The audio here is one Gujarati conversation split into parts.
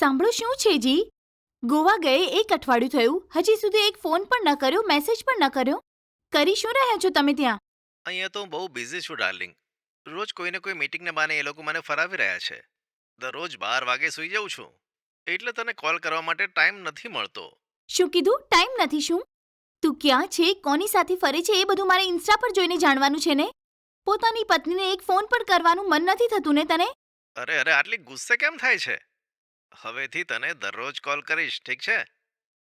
સાંભળો શું છે જી? ગોવા ગયે એક અઠવાડિયું થયું. હજી સુધી એક ફોન પણ ન કર્યો મેસેજ પણ ન કર્યો. કરી શું રહ્યા છો તમે ત્યાં? અહીંયા તો હું બહુ બિઝી છું ડાર્લિંગ. રોજ કોઈને કોઈ મીટિંગને બહાને એ લોકો મને ફરાવી રહ્યા છે. દરરોજ બાર વાગે સૂઈ જાઉં છું. એટલે તને કોલ કરવા માટે ટાઈમ નથી મળતો. શું કીધું? ટાઈમ નથી શું? તું ક્યાં છે? કોની સાથે ફરે છે? એ બધું મારે ઇન્સ્ટા પર જોઈને જાણવાનું છે ને? પોતાની પત્નીને એક ફોન પણ કરવાનું મન નથી થતું ને તને? અરે અરે આટલી ગુસ્સે કેમ થાય છે? હવેથી તને દરરોજ કોલ કરીશ ઠીક છે?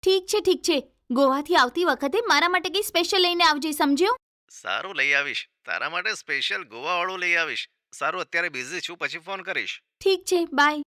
ઠીક છે ઠીક છે. ગોવાથી આવતી વખતે મારા માટે કંઈ સ્પેશિયલ લઈને આવજે સમજ્યો? સારું લઈ આવીશ. તારા માટે સ્પેશિયલ ગોવાવાળું લઈ આવીશ. સારું અત્યારે બિઝી છું પછી ફોન કરીશ. ઠીક છે બાય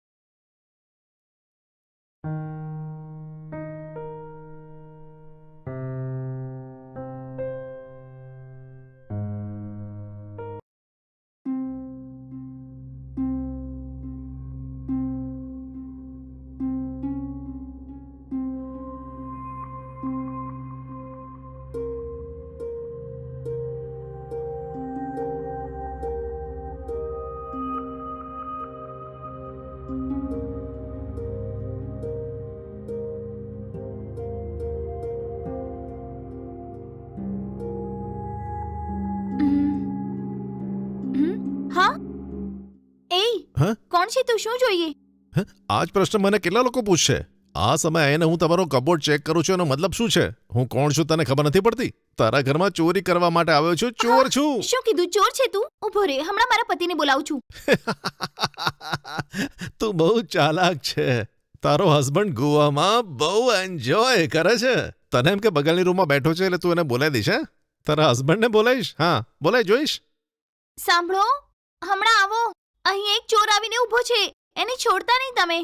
શું જોઈએ? આ જ પ્રશ્ન મને કેટલા લોકો પૂછશે? આ સમય આવીને હું તમારો કબોર્ડ ચેક કરું છું એનો મતલબ શું છે? હું કોણ છું તને ખબર નથી પડતી? તારા ઘરમાં ચોરી કરવા માટે આવ્યો છું ચોર છું. શું કીધું? ચોર છે તું? ઊભો રે હમણાં મારા પતિને બોલાવું છું. તું બહુ ચાલાક છે. તારો હસબન્ડ ગોવામાં બહુ એન્જોય કરે છે. તને એમ કે બગલની રૂમમાં બેઠો છે એટલે તું એને બોલાવી દઈશ હે? તારા હસબન્ડને બોલાવીશ? હા બોલાય જોઈશ? સાંભળો હમણાં આવો. અહીં એક ચોર આવીને ઊભો છે. એને છોડતા નહીં તમે?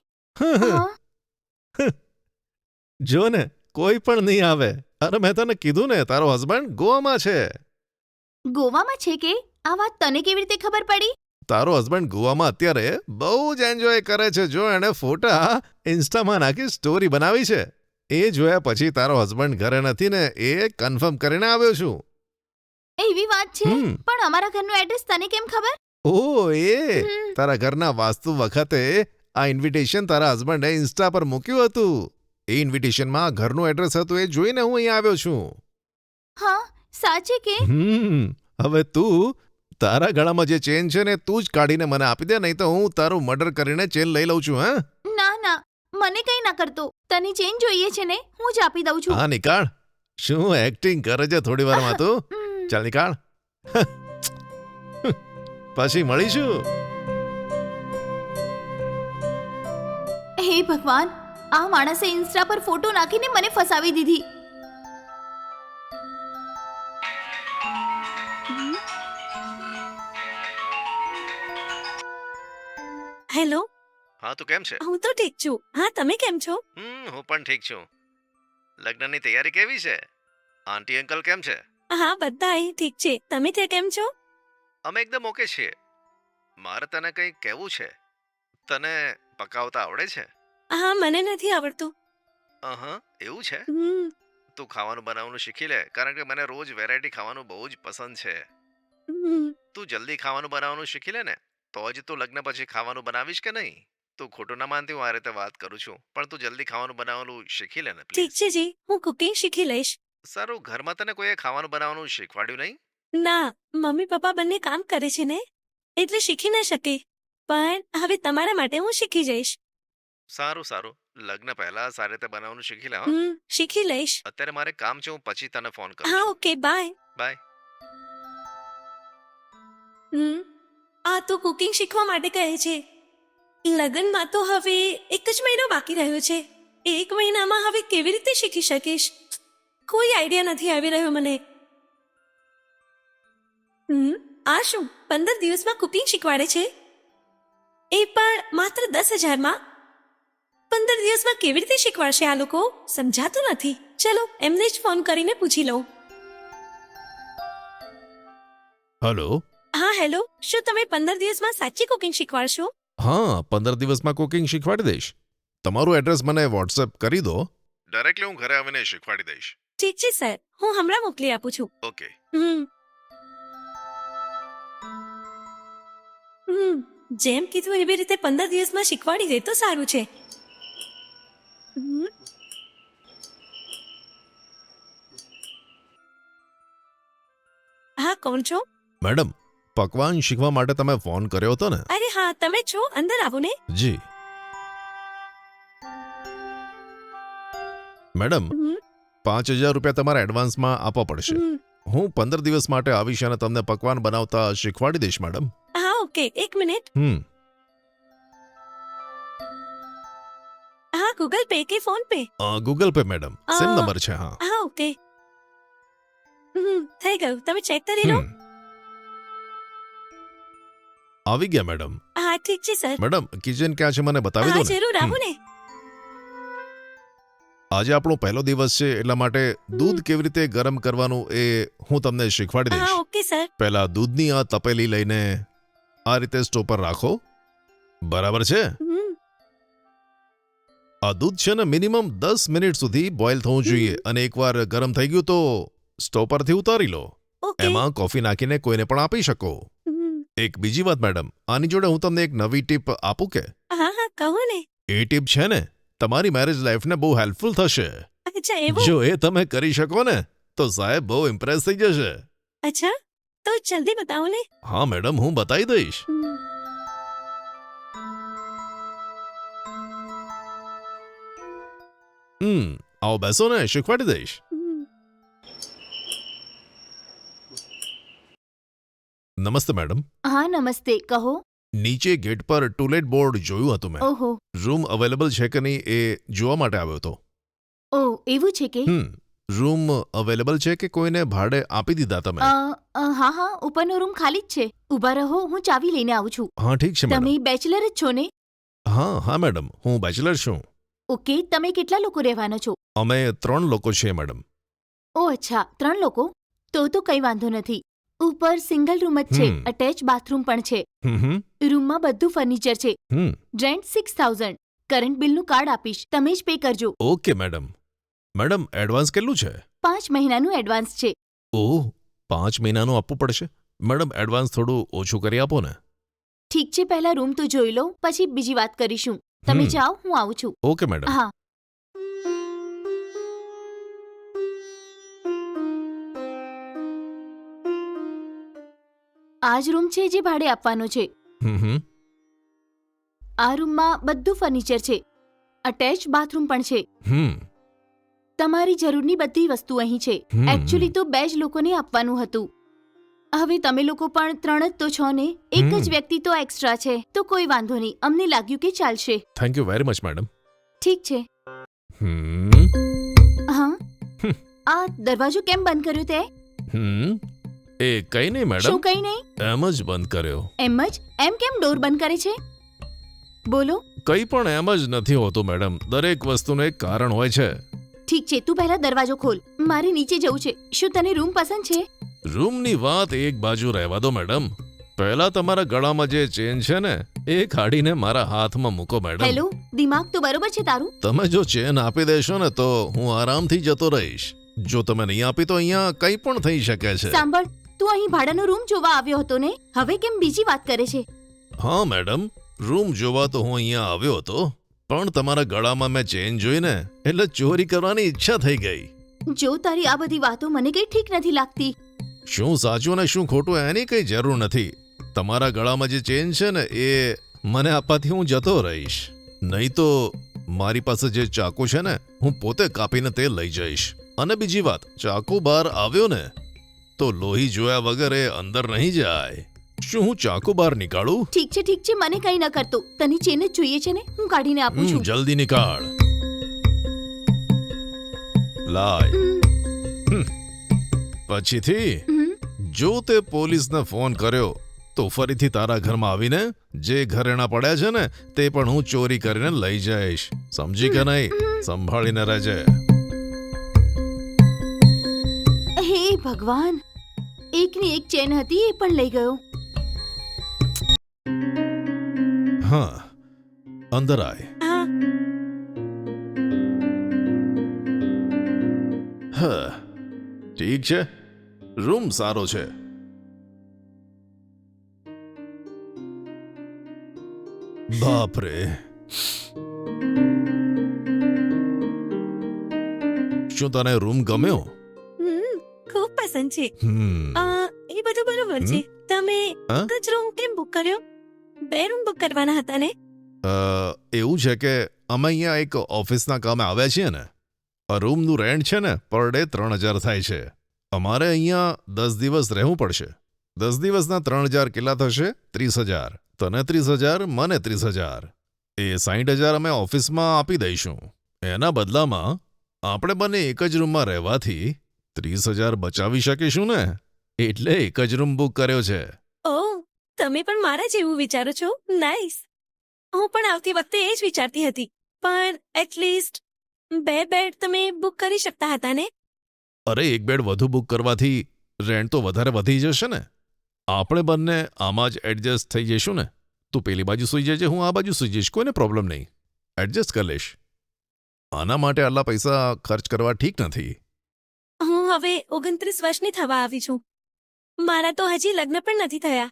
જો ને કોઈ પણ નહીં આવે. અરે મેં તને કીધું ને તારો હસબન્ડ ગોવામાં છે. ગોવામાં છે કે? આ વાત તને કેવી રીતે ખબર પડી? તારો હસબન્ડ ગોવામાં અત્યારે બહુ જ એન્જોય કરે છે. જો એણે ફોટા ઇન્સ્ટામાં નાખી સ્ટોરી બનાવી છે. એ જોયા પછી તારો હસબન્ડ ઘરે નથી ને એ કન્ફર્મ કરીને આવ્યો છું. એવી વાત છે? પણ અમારા ઘરનું એડ્રેસ તને કેમ ખબર? ઓ એ. તારા ઘરના વાસ્તુ વખતે આ ઇન્વિટેશન તારા હસબન્ડે ઇન્સ્ટા પર મૂક્યું હતું. એ ઇન્વિટેશનમાં ઘરનું એડ્રેસ હતું એ જોઈને હું અહીં આવ્યો છું. હા સાચે કે? હમ હવે તું તારા ગળામાં જે ચેન છે ને તું જ કાઢીને મને આપી દે નહીં તો હું તારું મર્ડર કરીને ચેન લઈ લઉં છું હા? ના ના મને કઈ ના કરતો. તને ચેન જોઈએ છે ને હું જ આપી દઉં છું. હા નિકાળ. શું એક્ટિંગ કરે છે થોડી વારમાં તું. ચાલ નિકાળ. પછી મળીશું. હે ભગવાન આ માણસે ઇન્સ્ટા પર ફોટો નાખીને મને ફસાવી દીધી. હેલો. હા તું કેમ છે? હું તો ઠીક છું. હા તમે કેમ છો? હમ હું પણ ઠીક છું. લગ્નની તૈયારી કેવી છે? આંટી અંકલ કેમ છે? હા બધા અહીં ઠીક છે. તમે ત્યાં કેમ છો? અમે એકદમ ઓકે છીએ. મારે તને કંઈ કહેવું છે? તને પકાવતા આવડે છે? હા મને નથી આવડતું. અહં એવું છે? હમ, તું ખાવાનું બનાવવાનું શીખી લે કારણ કે મને રોજ વેરાયટી ખાવાનું બહુ જ પસંદ છે. હમ. તું જલ્દી ખાવાનું બનાવવાનું શીખી લે ને તો જ તું લગ્ન પછી ખાવાનું બનાવીશ કે નહીં? તું ખોટું ના માનતી હું આ રીતે વાત કરું છું. પણ તું જલ્દી ખાવાનું બનાવવાનું શીખી લે ને ઠીક પ્લીઝ છે જી હું કુકિંગ શીખી લઈશ. સારું ઘરમાં તને કોઈએ ખાવાનું બનાવવાનું શીખવાડ્યું નહીં? ના મમ્મી પપ્પા બંને કામ કરે છે ને એટલે શીખી ન શકે. પણ હવે તમારા માટે હું શીખી જઈશ. સારું સારું. લગ્ન પહેલા સારી રીતે બનાવવાનું શીખી લે હા. શીખી લઈશ. અત્યારે મારે કામ છે હું પછી તને ફોન કરું હા ઓકે બાય. બાય. હમ આ તો કુકિંગ શીખવા માટે કહે છે. લગ્નમાં તો હવે એક જ મહિનો બાકી રહ્યો છે. એક મહિનામાં હવે કેવી રીતે શીખી શકીશ? કોઈ આઈડિયા નથી આવી રહ્યો મને. હમ આ શું પંદર દિવસમાં કુકિંગ શીખવાડે છે? એ પણ માત્ર દસ હજારમાં? પંદર દિવસમાં કેવી રીતે શીખવાડશે આ લોકો? સમજાતું નથી. ચલો એમને જ ફોન કરીને પૂછી લઉં. હલો? હા હેલો શું તમે પંદર દિવસમાં સાચી કુકિંગ શીખવાડશો? હા પંદર દિવસમાં કુકિંગ શીખવાડી દઈશ. તમારું એડ્રેસ મને વોટ્સએપ કરી દો. ડાયરેક્ટલી હું ઘરે આવીને શીખવાડી દઈશ. ઠીક છે સર. હું હમણાં મોકલી આપું છું. ઓકે. હમ. હમ જેમ કીધું એવી રીતે પંદર દિવસમાં શીખવાડી દે તો સારું છે. હા કોણ છો? મેડમ પકવાન શીખવા માટે તમે ફોન કર્યો હતો ને? અરે હા તમે છો? અંદર આવો ને. જી. મેડમ પાંચ હજાર રૂપિયા તમારા એડવાન્સમાં આપવા પડશે. હું પંદર દિવસ માટે આવીશ અને તમને પકવાન બનાવતા શીખવાડી દઈશ મેડમ. હા ઓકે એક મિનિટ હમ હા ગૂગલ પે કે PhonePe uh, Google Pay madam same uh, number છે હા હા ઓકે હમ થઈ ગયું તમે ચેક કરી લો હમ. આવી ગયા મેડમ હા ઠીક છે સર મેડમ કિચન ક્યાં છે મને બતાવી હા દો ને જરૂર આવો ને આજે આપણો પહેલો દિવસ છે એટલા માટે દૂધ કેવી રીતે ગરમ કરવાનું એ હું તમને શીખવાડી હા દઈશ ઓકે સર પહેલા દૂધની આ તપેલી લઈને આ રીતે સ્ટોવ પર રાખો. બરાબર છે? આ દૂધ છે ને મિનિમમ દસ મિનિટ સુધી બોઇલ થવું જોઈએ અને એકવાર ગરમ થઈ ગયું તો સ્ટોવ પરથી ઉતારી લો. એમાં કોફી નાખીને કોઈને પણ આપી શકો. એક બીજી વાત મેડમ આની જોડે હું તમને એક નવી ટીપ આપું કે? એ ટીપ છે ને તમારી મેરેજ લાઈફને બહુ હેલ્પફુલ થશે. જો એ તમે કરી શકો ને તો સાહેબ બહુ ઇમ્પ્રેસ થઈ જશે. અચ્છા? તો જલ્દી બતાવો ને હા મેડમ હું બતાવી દઈશ હમ. હમ આવો બેસો ને શીખવાડી દઈશ હમ. નમસ્તે મેડમ હા નમસ્તે કહો નીચે ગેટ પર ટુલેટ બોર્ડ જોયું હતું મેં ઓહો રૂમ અવેલેબલ છે કે નહીં એ જોવા માટે આવ્યો હતો ઓ એવું છે કે હમ રૂમ અવેલેબલ છે કે કોઈને ભાડે આપી દીધા તમે? અ, અ, હા હા ઉપરનો રૂમ ખાલી જ છે. ઊભા રહો હું ચાવી લઈને આવું છું. હા ઠીક છે મેડમ તમે બેચલર જ છો ને? હા હા મેડમ હું બેચલર છું. ઓકે તમે કેટલા લોકો રહેવાના છો? અમે ત્રણ લોકો છીએ મેડમ ઓ અચ્છા ત્રણ લોકો? તો તો કંઈ વાંધો નથી. ઉપર સિંગલ રૂમ જ છે હમ. અટેચ બાથરૂમ પણ છે. હમ હમ. રૂમમાં બધું ફર્નિચર છે. હમ. રેન્ટ સિક્સ થાઉઝન્ડ કરંટ બિલનું કાર્ડ આપીશ. તમે જ પે કરજો. ઓકે મેડમ મેડમ એડવાન્સ કેટલું છે? પાંચ મહિનાનું એડવાન્સ છે. ઓહ પાંચ મહિનાનું આપવું પડશે? મેડમ એડવાન્સ થોડું ઓછું કરી આપો ને. ઠીક છે પહેલા રૂમ તો જોઈ લો પછી બીજી વાત કરીશું. તમે હમ. જાઓ હું આવું છું. Okay madam. હા. આ જ રૂમ છે જે ભાડે આપવાનો છે. હમ હમ. આ રૂમમાં બધું ફર્નિચર છે. અટેચ બાથરૂમ પણ છે. હમ. તમારી જરૂરની બધી વસ્તુ અહીં છે. હમ, એકચ્યુઅલી તો બે જ લોકોને આપવાનું હતું. હવે તમે લોકો પણ ત્રણ જ તો છો ને? એક જ હમ. વ્યક્તિ તો એક્સ્ટ્રા છે. તો કોઈ વાંધો નહીં. અમને લાગ્યું કે ચાલશે. Thank you very much madam ઠીક છે. હમ. હા? હમ. આ દરવાજો કેમ બંધ કર્યો તે? હમ. એ કઈ નહીં મેડમ શું કઈ નહીં? એમ જ બંધ કર્યો. એમ જ? એમ કેમ ડોર બંધ કરે છે? બોલો. કંઈ પણ એમ જ નથી હોતું મેડમ દરેક વસ્તુનું એક કારણ હોય છે. ઠીક છે તું પહેલા દરવાજો ખોલ. મારે નીચે જવું છે. શું તને રૂમ પસંદ છે? રૂમની વાત એક બાજુ રહેવા દો મેડમ પહેલા તમારા ગળામાં જે ચેન છે ને એ કાઢીને મારા હાથમાં મૂકો મેડમ હેલો દિમાગ તો બરોબર છે તારું? તમે જો ચેન આપી દેશો ને તો હું આરામથી જતો રહીશ. જો તમે નહીં આપી તો અહીંયા કંઈ પણ થઈ શકે છે. સાંભળ તું અહીં ભાડાનો રૂમ જોવા આવ્યો હતો ને? હવે કેમ બીજી વાત કરે છે? હા મેડમ રૂમ જોવા તો હું અહીંયા આવ્યો હતો. પણ તમારા ગળામાં મેં ચેન જોઈને એટલે ચોરી કરવાની ઈચ્છા થઈ ગઈ. જો તારી આ બધી વાતો મને કઈ ઠીક નથી લાગતી. શું સાચું ને શું ખોટું એની કઈ જરૂર નથી. તમારા ગળામાં જે ચેન છે ને એ મને આપવાથી હું જતો રહીશ. નહીં તો મારી પાસે જે ચાકુ છે ને હું પોતે કાપીને તે લઈ જઈશ. અને બીજી વાત ચાકુ બહાર આવ્યો ને તો લોહી જોયા વગર એ અંદર નહીં જાય. શું હું ચાકુ બહાર નીકાળું? ઠીક છે ઠીક છે મને કઈ ન કરતો. તને ચેન જ જોઈએ છે ને? હું કાઢીને આપું છું. જલ્દી નીકાળ. લાય. પછીથી જો તે પોલીસને ફોન કર્યો તો ફરીથી તારા ઘરમાં આવીને જે ઘરેણા પડ્યા છે ને તે પણ હું ચોરી કરીને લઈ જઈશ. સમજી કે નહીં? સંભાળીને રહેજે. હે ભગવાન એકની એક ચેન હતી એ પણ લઈ ગયો. હા અંદર આય. હા. હ ઠીક છે. રૂમ સારો છે. બાપરે. શું તને રૂમ ગમ્યો? ખૂબ પસંદ છે. હમ. એ બધું બરોબર છે. તમે કચરો કેમ બુક કર્યો? બુક કરવાના હતા ને? એવું છે કે અમે અહીંયા એક ઓફિસના કામે આવ્યા છીએ ને. રૂમનું રેન્ટ છે ને, પર ડે ત્રણ હજાર થાય છે. અમારે અહીંયા દસ દિવસ રહેવું પડશે. દસ દિવસના ત્રણ હજાર કેટલા થશે? ત્રીસ હજાર. તને ત્રીસ હજાર, મને ત્રીસ હજાર. એ સાઠ હજાર અમે ઓફિસમાં આપી દઈશું. એના બદલામાં આપણે બંને એક જ રૂમમાં રહેવાથી ત્રીસ હજાર બચાવી શકીશું ને? એટલે એક જ રૂમ બુક કર્યો છે. તમે પણ મારા જેવું વિચારો છો? નાઇસ હું પણ આવતી વખતે એ જ વિચારતી હતી. પણ એટલીસ્ટ બે બેડ તમે બુક કરી શકતા હતા ને? અરે એક બેડ વધુ બુક કરવાથી રેન્ટ તો વધારે વધી જશે ને? આપણે બંને આમાં જ એડજસ્ટ થઈ જઈશું ને? તું પેલી બાજુ સૂઈ જજે હું આ બાજુ સૂઈ જઈશ. કોઈને પ્રોબ્લેમ નહીં. એડજસ્ટ કરી લઈશ. આના માટે આટલા પૈસા ખર્ચ કરવા ઠીક નથી. હું હવે ઓગણત્રીસ વર્ષની થવા આવી છું. મારા તો હજી લગ્ન પણ નથી થયા.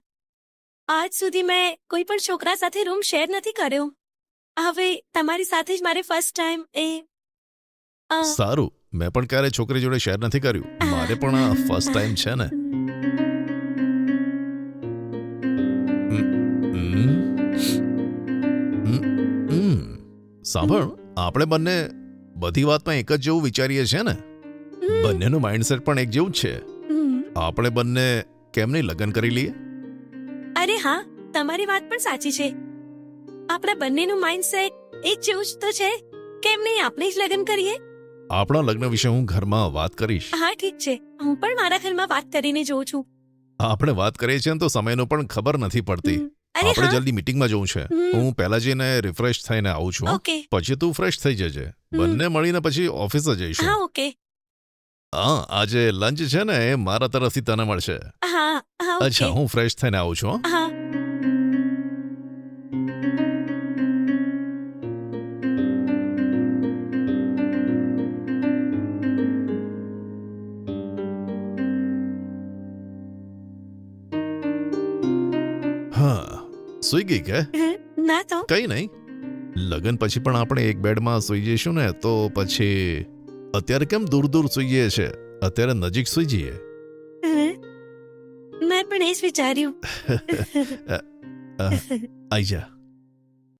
આજ સુધી મેં કોઈ પણ છોકરા સાથે રૂમ શેર નથી કર્યો. હવે તમારી સાથે જ મારે ફર્સ્ટ ટાઈમ એ સારું. મેં પણ ક્યારે છોકરી જોડે શેર નથી કર્યું. મારે પણ ફર્સ્ટ ટાઈમ છે ને. સાંભળ આપણે બંને બધી વાતમાં એક જ જેવું વિચારીએ છીએ ને? બંનેનું માઇન્ડસેટ પણ એક જેવું જ છે. આપણે બંને કેમ નહીં લગ્ન કરી લઈએ? અરે હા તમારી વાત પણ સાચી છે. આપણા બંનેનું માઇન્ડસેટ એક જેવું જ તો છે કેમ નહીં આપણે જ લગ્ન કરીએ? આપણા લગ્ન વિશે હું ઘરમાં વાત કરીશ. હા ઠીક છે. હું પણ મારા ઘરમાં વાત કરીને જોઉં છું. આપણે વાત કરીએ છીએ તો સમયનો પણ ખબર નથી પડતી. અરે આપણે હા. જલ્દી મીટિંગમાં જવું છે. હું પહેલા જઈને રિફ્રેશ થઈને આવું છું ઓકે. પછી તું ફ્રેશ થઈ જજે. બંને મળીને પછી ઓફિસ જઈશું. હા ઓકે. હા આજે લંચ છે ને એ મારા તરફથી તને મળશે. હા હા અચ્છા હું ફ્રેશ થઈને આવું છું હો. હા. હા સુઈ ગઈ કે ના તો. કઈ નહીં. લગન પછી પણ આપણે એક બેડમાં સુઈ જઈશું ને તો પછી અત્યારે કેમ દૂર દૂર સુઈએ છે? અત્યારે નજીક સુઈ જઈએ. પણ એ જ વિચાર્યું. આઈ જા.